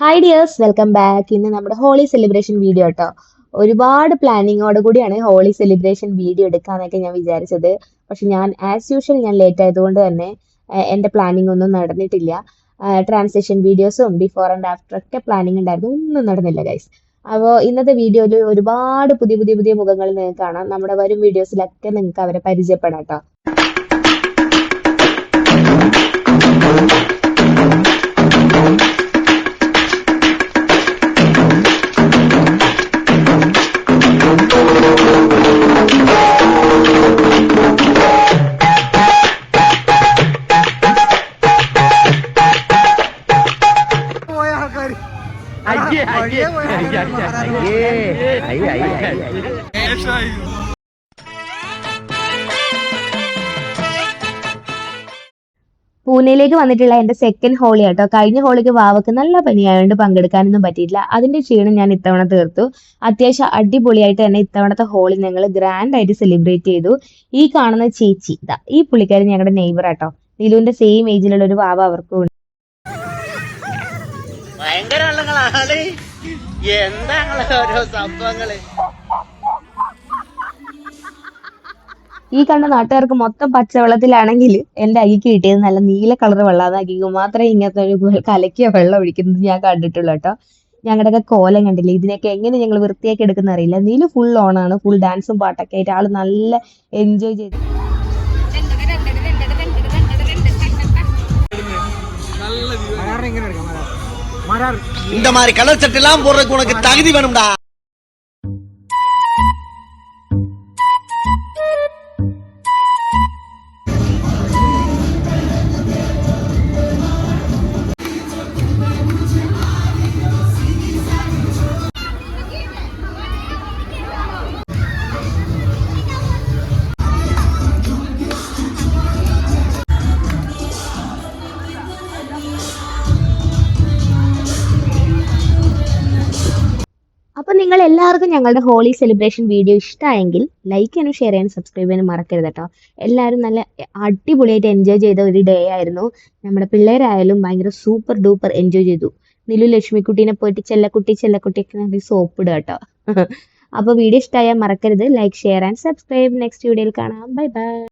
Hi dears welcome back ഇന്ന് നമ്മുടെ holy celebration video കേട്ടോ ഒരുപാട് പ്ലാനിങ്ങോട് കൂടിയാണ് ഹോളി സെലിബ്രേഷൻ വീഡിയോ എടുക്കാന്നൊക്കെ ഞാൻ വിചാരിച്ചത്. പക്ഷെ ഞാൻ ആസ് യൂഷ്വൽ ഞാൻ ലേറ്റ് ആയതുകൊണ്ട് തന്നെ എന്റെ പ്ലാനിങ് ഒന്നും നടന്നിട്ടില്ല. ട്രാൻസാക്ഷൻ വീഡിയോസും ബിഫോർ ആൻഡ് ആഫ്റ്റർ ഒക്കെ പ്ലാനിങ് ഉണ്ടായിരുന്നു. ഒന്നും നടന്നില്ല ഗൈസ് അപ്പോൾ ഇന്നത്തെ വീഡിയോയിൽ ഒരുപാട് പുതിയ പുതിയ പുതിയ മുഖങ്ങൾ നിങ്ങൾക്ക് കാണാം. നമ്മുടെ വരും വീഡിയോസിലൊക്കെ നിങ്ങൾക്ക് അവരെ പരിചയപ്പെടാം കേട്ടോ അയ്യേ. പൂനെയിലേക്ക് വന്നിട്ടുള്ള എന്റെ സെക്കൻഡ് ഹോളി ആട്ടോ. കഴിഞ്ഞ ഹോളിക്ക് വാവക്ക് നല്ല പനിയായതുകൊണ്ട് പങ്കെടുക്കാനൊന്നും പറ്റിയില്ല അതിന്റെ ക്ഷീണം ഞാൻ ഇത്തവണ തീർത്തു. അത്യാവശ്യം അടിപൊളിയായിട്ട് തന്നെ ഇത്തവണത്തെ ഹോളി ഞങ്ങൾ ഗ്രാൻഡ് ആയിട്ട് സെലിബ്രേറ്റ് ചെയ്തു. ഈ കാണുന്ന ചേച്ചി ഇതാ ഈ പുള്ളിക്കാരി ഞങ്ങളുടെ നെയ്ബർ ആട്ടോ. നിലുവിന്റെ സെയിം ഏജിലുള്ള ഒരു വാവ അവർക്കും ഉണ്ട്. ഭയങ്കര ആളുകളാണ്. എന്താ ഓരോ സംഭവങ്ങൾ? ഈ കണ്ട നാട്ടുകാർക്ക് മൊത്തം പച്ചവെള്ളത്തിലാണെങ്കിൽ എന്റെ അകിക്ക് കിട്ടിയത് നല്ല നീല കളർ വെള്ളമാക്കിക്കും മാത്രമേ ഇങ്ങനത്തെ ഒരു കലക്കിയ വെള്ളം ഒഴിക്കുന്നത് ഞാൻ കണ്ടിട്ടുള്ളൂ കേട്ടോ. ഞങ്ങളുടെയൊക്കെ കോലം കണ്ടില്ലേ? ഇതിനൊക്കെ എങ്ങനെ ഞങ്ങൾ വൃത്തിയാക്കി എടുക്കുന്ന അറിയില്ല നീൽ ഫുൾ ഓണാണ് ഫുൾ ഡാൻസും പാട്ടൊക്കെ ആയിട്ട് ആൾ നല്ല എൻജോയ് ചെയ്ത് இந்த மாதிரி கலர் சட்டை எல்லாம் போடுறதுக்கு உனக்கு தகுதி வேணும்டா. നിങ്ങൾ എല്ലാവർക്കും ഞങ്ങളുടെ ഹോളി സെലിബ്രേഷൻ വീഡിയോ ഇഷ്ടമായെങ്കിൽ ലൈക്ക് ചെയ്യാനും ഷെയർ ചെയ്യാനും സബ്സ്ക്രൈബ് ചെയ്യാനും മറക്കരുത് കേട്ടോ എല്ലാവരും നല്ല അടിപൊളിയായിട്ട് എൻജോയ് ചെയ്ത ഒരു ഡേ ആയിരുന്നു. നമ്മുടെ പിള്ളേരായാലും ഭയങ്കര സൂപ്പർ ഡൂപ്പർ എൻജോയ് ചെയ്തു. നിലു ലക്ഷ്മിക്കുട്ടീനെ പോയിട്ട് ചെല്ലക്കുട്ടി ചെല്ലക്കുട്ടിയൊക്കെ സോപ്പ് ഇടുക കേട്ടോ അപ്പോൾ വീഡിയോ ഇഷ്ടമായാൽ മറക്കരുത്. Like share and subscribe next വീഡിയോയിൽ കാണാം. Bye bye